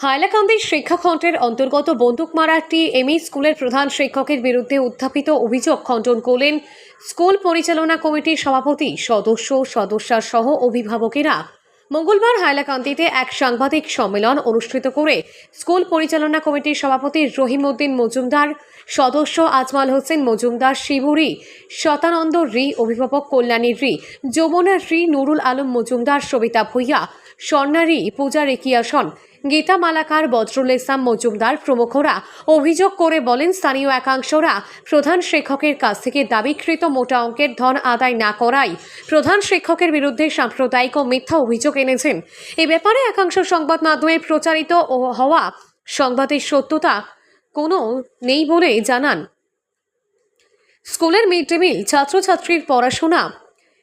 হাইলাকান্দির শিক্ষাখণ্ডের অন্তর্গত বন্দুকমারাটি এমই স্কুলের প্রধান শিক্ষকের বিরুদ্ধে উত্থাপিত অভিযোগ খণ্ডন করলেন স্কুল পরিচালনা কমিটির সভাপতি, সদস্য সদস্যা সহ অভিভাবকেরা। মঙ্গলবার হাইলাকান্দিতে এক সাংবাদিক সম্মেলন অনুষ্ঠিত করে স্কুল পরিচালনা কমিটির সভাপতি রহিমউদ্দিন মজুমদার, সদস্য আজমাল হোসেন মজুমদার, শিবুরি, শতানন্দ রি, অভিভাবক কল্যাণী রি, যমুনা রি, নুরুল আলম মজুমদার, সবিতা ভূঁইয়া স্বর্ণা রি পূজা রেকিয়াসন। গীতা মালাকার বজরুল ইসলাম মজুমদার প্রমুখরা অভিযোগ করে বলেন, স্থানীয় একাংশরা প্রধান শিক্ষকের কাছ থেকে দাবিকৃত মোটা অঙ্কের ধন আদায় না করায় প্রধান শিক্ষকের বিরুদ্ধে সাম্প্রদায়িক ও মিথ্যা অভিযোগ এনেছেন। এ ব্যাপারে একাংশ সংবাদ মাধ্যমে প্রচারিত হওয়া সংবাদের সত্যতা কোনো নেই বলে জানান। স্কুলের মিড ডে মিল, ছাত্রছাত্রীর পড়াশোনা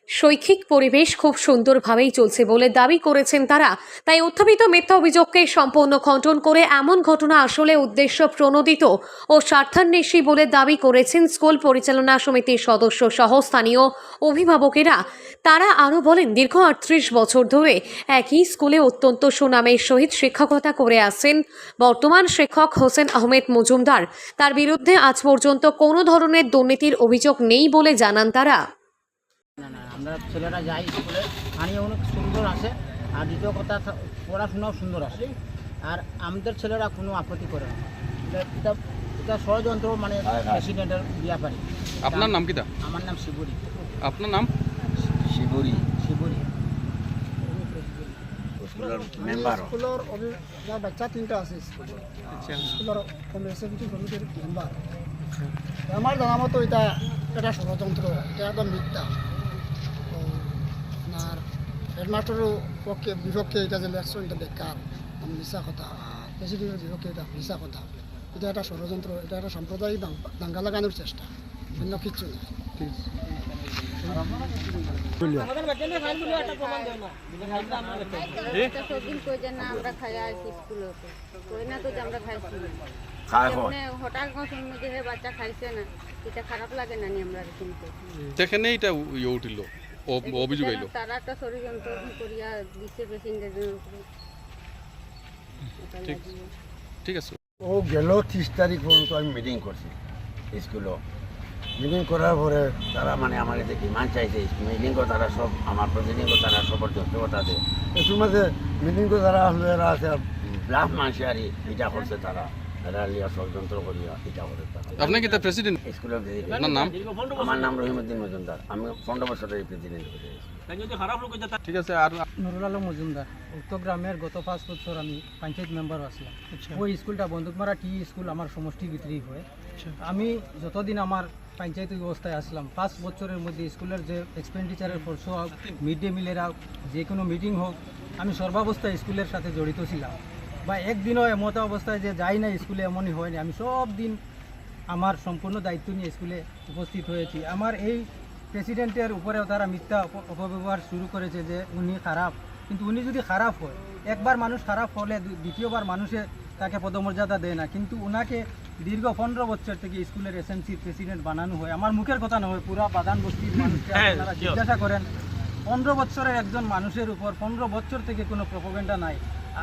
শৈক্ষিক পরিবেশ খুব সুন্দরভাবেই চলছে বলে দাবি করেছেন তারা। তাই উত্থাপিত মিথ্যা অভিযোগকে সম্পূর্ণ খণ্ডন করে এমন ঘটনা আসলে উদ্দেশ্য প্রণোদিত ও স্বার্থান্বেষী বলে দাবি করেছেন স্কুল পরিচালনা সমিতির সদস্য সহ স্থানীয় অভিভাবকেরা। তারা আরও বলেন, দীর্ঘ আটত্রিশ বছর ধরে একই স্কুলে অত্যন্ত সুনামের সহিত শিক্ষকতা করে আসছেন বর্তমান শিক্ষক হোসেন আহমেদ মজুমদার। তার বিরুদ্ধে আজ পর্যন্ত কোনো ধরনের দুর্নীতির অভিযোগ নেই বলে জানান তারা। আমরা ছেলেরা যাই স্কুলে। পানি অনেক সুন্দর আসে আর দ্বিতীয় কথা পড়াশোনাও সুন্দর আসে আর আমাদের ছেলেরা কোনো আপত্তি করে না। এটা- এটা ষড়যন্ত্র মানে প্রেসিডেন্টের ব্যাপারে। আপনার নাম কিটা? আমার নাম শিবুরি। আপনার নাম? শিবুরি। শিবুরি। স্কুলৰ যাৰ বাচ্চা তিনিটা আছে স্কুলৰ কমিটিৰ মেম্বাৰ আমাৰ জনামতো এটা এটা ষড়যন্ত্র এটা একদম মিথ্যা। হেডমাস্টারও পক্ষে বিপক্ষে এটা যে লেখছো এটা বেকার আমি মিশা কথা প্রেসিডেন্টের বিপক্ষে এটা মিশা কথা। এটা একটা ষড়যন্ত্র এটা একটা সাম্প্রদায়িক দাঙ্গা- লাগানোর চেষ্টা। ভিন্ন কিচ্ছু না একটা যে না আমরা খাই আসি স্কুলতে কই না তো যে আমরা খাইছি না খায় হয় এমনি হঠাৎ করে শুনব বাচ্চা খাইছে না এটা খারাপ লাগে না নি আমরা শুনতে সেখানে এটা ইয়ে উঠিল। অভিযোগ এলো তারা একটা ষড়যন্ত্র করিয়া দিচ্ছে পেশেন্টের ঠিক ঠিক আছে। ও গেল ত্রিশ তারিখ পর্যন্ত আমি মিটিং করছি স্কুলও মিটিং করার পরে তারা মানে আমার কাছে ডিমান্ড চাইছে মিটিং তারা সব আমার প্রতিদিন তারা সবার যন্ত্রতা দেয় এর মাঝে মিটিং তারা আসলে এরা আছে ব্লাফ মানসে আর এটা করছে তারা। এরা ষড়যন্ত্র করিয়া এটা করে আপনি কি তার প্রেসিডেন্ট স্কুলের প্রেসিডেন্ট আপনার নাম? আমার নাম রহিমুদ্দিন মজুমদার। আমি পনেরো বছরের প্রেসিডেন্ট ঠিক আছে আর নুরুল আলম মজুমদার উক্ত গ্রামের গত পাঁচ বছর আমি পঞ্চায়েত মেম্বার আসলাম ওই স্কুলটা বন্দুকমারা টি স্কুল আমার সমষ্টি ভিতরেই হয়। আমি যতদিন আমার পঞ্চায়েত ব্যবস্থায় আসলাম পাঁচ বছরের মধ্যে স্কুলের যে এক্সপেন্ডিচারের খরচ হোক মিড ডে মিলের হোক যে কোনো মিটিং হোক আমি সর্বাবস্থায় স্কুলের সাথে জড়িত ছিলাম। বা একদিনও এমত অবস্থায় যে যাই না স্কুলে এমনই হয়নি। আমি সব দিন আমার সম্পূর্ণ দায়িত্ব নিয়ে স্কুলে উপস্থিত হয়েছি। আমার এই প্রেসিডেন্টের উপরেও তারা মিথ্যা অপ- অপব্যবহার শুরু করেছে যে উনি খারাপ। কিন্তু উনি যদি খারাপ হয় একবার মানুষ খারাপ হলে দ্বিতীয়বার মানুষে তাকে পদমর্যাদা দেয় না। কিন্তু ওনাকে দীর্ঘ পনেরো বছর থেকে স্কুলের এসএমসি প্রেসিডেন্ট বানানো হয়। আমার মুখের কথা নয় পুরা বাদান বস্তির মানুষকে আপনারা জিজ্ঞাসা করেন পনেরো বছরের একজন মানুষের উপর পনেরো বছর থেকে কোনো প্রপোগেন্ডা নাই।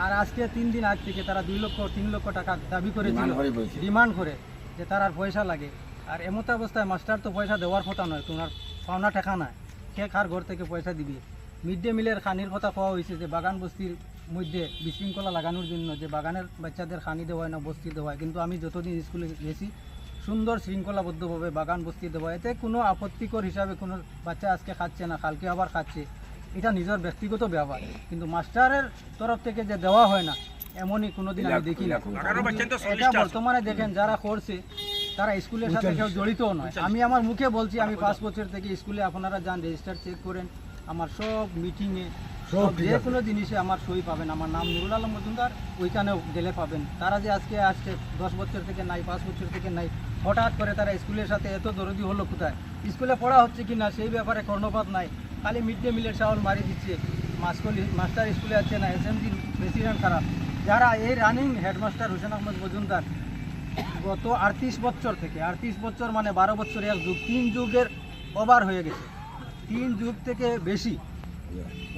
আর আজকে তিন দিন আগ থেকে তারা দুই লক্ষ তিন লক্ষ টাকা দাবি করেছিল। ডিমান্ড করে ডিমান্ড করে যে তার আর পয়সা লাগে। আর এমত অবস্থায় মাস্টার তো পয়সা দেওয়ার কথা নয় তোমার পাওনা টাকা নাই। কে কার ঘর থেকে পয়সা দিবি? মিড ডে মিলের খানির কথা কোয়া হয়েছে যে বাগান বস্তির মধ্যে বিশৃঙ্খলা লাগানোর জন্য যে বাগানের বাচ্চাদের খানি দেওয়া হয় না বস্তি দেওয়া হয় কিন্তু আমি যতদিন স্কুলে গেছি সুন্দর শৃঙ্খলাবদ্ধভাবে বাগান বস্তি দেওয়া এতে কোনো আপত্তিকর হিসাবে কোনো বাচ্চা আজকে খাচ্ছে না কালকে আবার খাচ্ছে। এটা নিজের ব্যক্তিগত ব্যাপার। কিন্তু মাস্টারের তরফ থেকে যে দেওয়া হয় না এমনই কোনোদিন আমি দেখি না। এটা বর্তমানে দেখেন যারা করছে তারা স্কুলের সাথে কেউ জড়িতও নয়। আমি আমার মুখে বলছি আমি পাঁচ বছর থেকে স্কুলে আপনারা যান রেজিস্টার চেক করেন। আমার সব মিটিংয়ে সব যে কোনো জিনিসে আমার সই পাবেন। আমার নাম নুরুল আলম মজুমদার ওইখানেও গেলে পাবেন। তারা যে আজকে আসছে দশ বছর থেকে নাই পাঁচ বছর থেকে নাই হঠাৎ করে তারা স্কুলের সাথে এত দরদি হলো কোথায়? স্কুলে পড়া হচ্ছে কি না, সেই ব্যাপারে কর্ণপাত নাই। খালি মিড ডে মিলের চাউল মারি দিচ্ছে। মাস্কলি মাস্টার স্কুলে আছে না, এসএমজি প্রেসিডেন্ট খারাপ। যারা এই রানিং হেডমাস্টার হোসেন আহমদ মজুমদার, গত আটত্রিশ বছর থেকে, আটত্রিশ বছর মানে বারো বছর এক যুগ, তিন যুগের ওভার হয়ে গেছে। তিন যুগ থেকে বেশি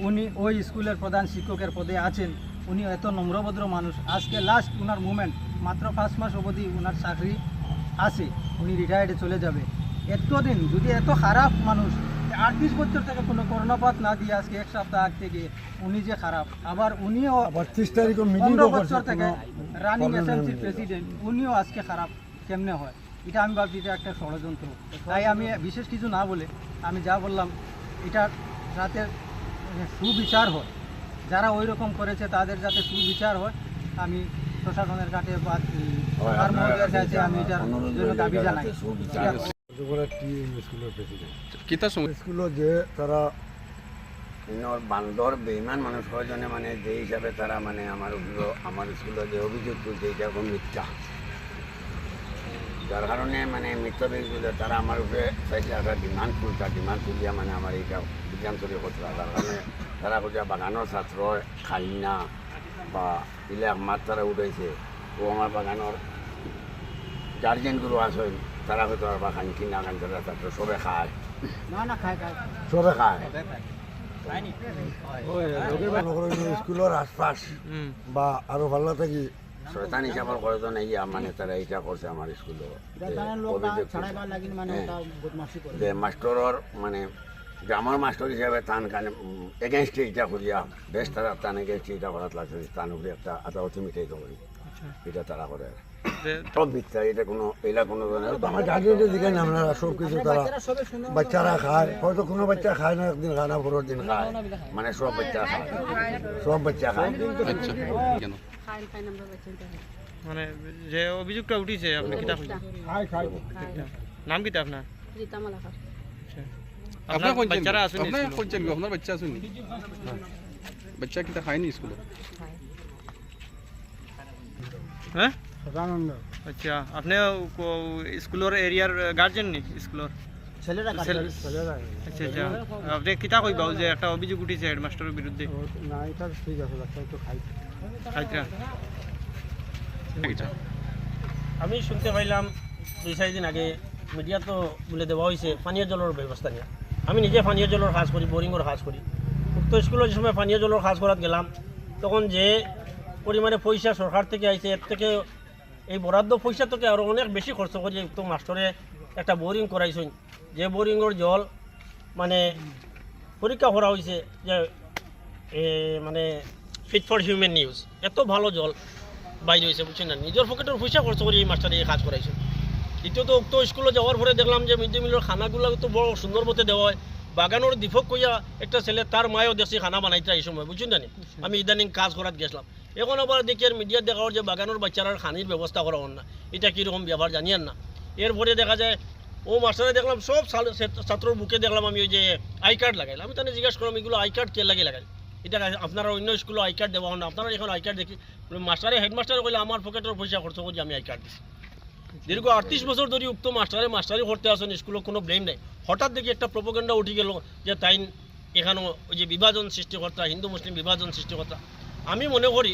উনি ওই স্কুলের প্রধান শিক্ষকের পদে আছেন। উনি এত নম্রভদ্র মানুষ। আজকে লাস্ট ওনার মুভমেন্ট মাত্র পাঁচ মাস অবধি ওনার চাকরি আছে উনি রিটায়ার্ডে চলে যাবে। এতদিন যদি এত খারাপ মানুষ আটত্রিশ বছর থেকে কোনো কর্ণপাত না দিয়ে আজকে এক সপ্তাহ আগ থেকে উনি যে খারাপ আবার উনিও আবার ত্রিশ তারিখে পনেরো বছর থেকে রানিং এসএমসির প্রেসিডেন্ট উনিও আজকে খারাপ কেমনে হয়? এটা আমি ভাবছি এটা একটা ষড়যন্ত্র। তাই আমি বিশেষ কিছু না বলে আমি যা বললাম এটা যাতে সুবিচার হয়। যারা ওই রকম করেছে তাদের যাতে সুবিচার হয় আমি প্রশাসনের কাছে বা হয়, মহোদয়ের কাছে কাছে আমি এটার জন্য দাবি জানাই। স্কুলে যে তারা বান্দর বেইমান মানুষ হয় জন্য মানে যে হিসাবে তারা মানে আমার আমার স্কুলে যে অভিযোগ তুলছে এটা এখন মিথ্যা। যার কারণে মানে মিথ্যা বেগুলো তারা আমার উপরে চাইছে একটা ডিমান্ড তুলতা ডিমান্ড তুলিয়া মানে আমার এইটা বিজ্ঞান তৈরি করতে যার কারণে তারা কোথাও বাগানোর ছাত্র খাই না বা ইলে মাছ তারা উঠাইছে। ও আমার বাগানোর গার্জেনগুলো আছে তারা হয়তো আর বা খান কিনা খান তারা ছাত্র সবে খায়। না না খাই খাই সবে খায়। স্কুলের আশপাশ বা আরও ভালো থাকি শয়তান হিসাবের করে তো নাই মানে তারা এইটা করছে আমার স্কুলে এটা না মানে যে মাস্টরর মানে গ্রামের মাস্টর হিসাবে তান কানে এগেনস্ট এটা করিয়া বেশ তারা তান এগেনস্ট এটা করাত লাগছে তান উপরে একটা আদালতে মিটাই করি এটা তারা করে সব মিথ্যা এটা কোনো এলা কোনো ধরনের আমার গার্জেনের দিকে আপনারা সব কিছু তারা বাচ্চারা সবে শুনে বাচ্চারা খায়। হয়তো কোনো বাচ্চা খায় না একদিন খায় না পরের দিন খায়। মানে সব বাচ্চা খায়। সব বাচ্চা খায়। আচ্ছা কেন? খাইল খাই নাম্বার বাচ্চা মানে যে অভিযোগটা উঠিছে আপনি কিতা কইছেন নাম কিতা আপনার? রীতা মালাকার। আপনার কোন বাচ্চারা আসেনি আপনার স্কুলে? কোন চেন আপনার বাচ্চা আসেনি? বাচ্চা কিতা খায়নি স্কুলে? হ্যাঁ? আচ্ছা আপনি স্কুলের এরিয়ার গার্জেন নি স্কুলের? ছেলেরা আচ্ছা আচ্ছা। আপনি কিতা কইবা যে একটা অভিযোগ উঠিছে হেডমাস্টারের বিরুদ্ধে? না এটা ঠিক আছে বাচ্চা একটু খাই খাইতরা আমি শুনতে পাইলাম দুই চারিদিন আগে মিডিয়া তো বলে দেওয়া হয়েছে পানীয় জলের ব্যবস্থা নিয়ে। আমি নিজে পানীয় জলের কাজ করি বোরিংয়ের কাজ করি উক্ত স্কুলের যে সময় পানীয় জলের কাজ করাত গেলাম তখন যে পরিমাণে পয়সা সরকার থেকে আইছে এর থেকে এই বরাদ্দ পয়সা থেকে আরও অনেক বেশি খরচ করে উক্ত মাস্টরে একটা বোরিং করাইছেন। যে বোরিংয়ের জল মানে পরীক্ষা করা হয়েছে যে মানে ফিট ফর হিউম্যান নিউজ এত ভালো জল বাইরে হয়েছে, বুঝছেন না? নিজের পকেটের পয়সা খরচ করে এই মাস্টার এই কাজ করাইছে দ্বিতীয়ত, উক্ত স্কুলে যাওয়ার পরে দেখলাম যে মিড ডে মিলের খানাগুলো তো বড় সুন্দর মতে দেওয়া হয়। বাগানোর দীপক কইয়া একটা ছেলে তার মায়ও দেশি খানা বানাইতে এই সময় বুঝছেন জানি আমি ইদানিং কাজ করাত গেছিলাম। এখন আবার দেখি আর মিডিয়া দেখা যে বাগানোর বাচ্চারা খানির ব্যবস্থা করা হন না। এটা কীরকম ব্যাপার জানিয়েন না। এরপরে দেখা যায় ও মাস্টারে দেখলাম সব ছাত্রর বুকে দেখলাম আমি ওই যে আই কার্ড লাগাইলাম আমি তাহলে জিজ্ঞাসা করলাম এগুলো আই কার্ড কে লাগে লাগাই এটা আপনারা অন্য স্কুলে আই কার্ড দেওয়া হয় না। আপনারা এখন আই কার্ড দেখি মাস্টারে হেডমাস্টারে কইলে আমার পকেটের পয়সা খরচ করছি আমি আই কার্ড দিছি। দীর্ঘ আটত্রিশ বছর ধরে উক্ত মাস্টারে মাস্টারি করতে আসেন, স্কুলে কোনো ব্লেম নেই। হঠাৎ দেখি একটা প্রপোগান্ডা উঠে গেল যে তাই এখানেও ওই যে বিভাজন সৃষ্টিকর্তা, হিন্দু মুসলিম বিভাজন সৃষ্টিকর্তা। আমি মনে করি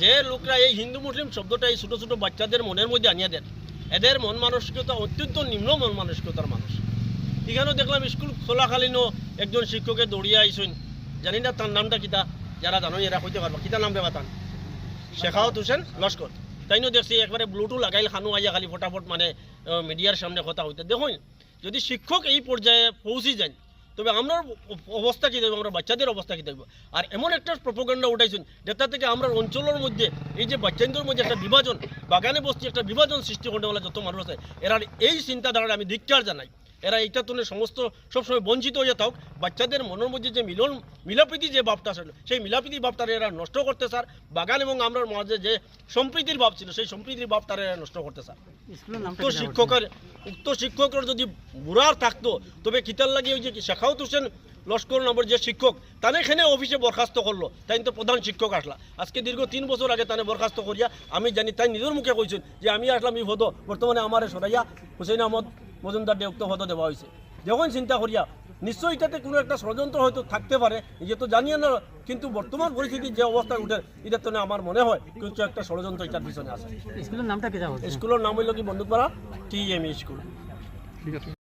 যে লোকরা এই হিন্দু মুসলিম শব্দটা এই ছোটো ছোটো বাচ্চাদের মনের মধ্যে আনিয়ে দেন। এদের মন মানসিকতা অত্যন্ত নিম্ন মন মানসিকতার মানুষ। এখানেও দেখলাম স্কুল খোলাকালীনও একজন শিক্ষকে দৌড়িয়ে আইসেন। জানি না তার নামটা কিতা, যারা জানো এরা কইতে পারবা। কিতা নাম বেবা তান শেখাওয়াত হোসেন লস্কর। তাইনও দেখছি একবারে ব্লুটুথ লাগাইল খানু আইয়া খালি ফটাফট মানে মিডিয়ার সামনে কথা হইতে। দেখুন, যদি শিক্ষক এই পর্যায়ে পৌঁছে যান, তবে আমরা অবস্থা কী দেখব? আমরা বাচ্চাদের অবস্থা কী দেখব? আর এমন একটা প্রপোগান্ডা উঠাইছেন, যেটা থেকে আমরা অঞ্চলের মধ্যে এই যে বাচ্চাদের মধ্যে একটা বিভাজন, বাগানে বস্তি একটা বিভাজন সৃষ্টি করতে যত মানুষ আছে এরা এই চিন্তাধারাটা আমি ধিক্কার জানাই। এরা এইটা তুলে সমস্ত সবসময় বঞ্চিত হয়ে থাক বাচ্চাদের মনের মধ্যে যে মিলন মিলাপ্রীতি যে ভাবটা ছিল সেই মিলাপ্রীতি ভাবটারে এরা নষ্ট করতে স্যার। বাগান এবং আমরা মাঝে যে সম্প্রীতির ভাব ছিল সেই সম্প্রীতির ভাবটা এরা নষ্ট করতে স্যার। উক্ত শিক্ষকের উক্ত শিক্ষকের যদি বুড়ার থাকতো তবে কিতার লাগিয়ে ওই যে শেখাউত হোসেন লস্কর নামের যে শিক্ষক তানে এখানে অফিসে বরখাস্ত করল তাই তো প্রধান শিক্ষক আসলা। আজকে দীর্ঘ তিন বছর আগে তানে বরখাস্ত করিয়া আমি জানি তাই নিজের মুখে কইছেন যে আমি আসলাম এই পদ বর্তমানে আমার সরাইয়া হুসেন আহমদ মজুমদার উক্ত পদ দেওয়া হয়েছে যখন চিন্তা করিয়া নিশ্চয়ই এটাতে কোনো একটা ষড়যন্ত্র হয়তো থাকতে পারে নিজে তো জানিয়ে না কিন্তু বর্তমান পরিস্থিতির যে অবস্থা উঠে এটার তো আমার মনে হয় কিছু একটা ষড়যন্ত্র এটার পিছনে আছে। স্কুলের নামটা কেটা স্কুলের নাম হইল কি বন্দুকপাড়া টি এম স্কুল। ঠিক আছে।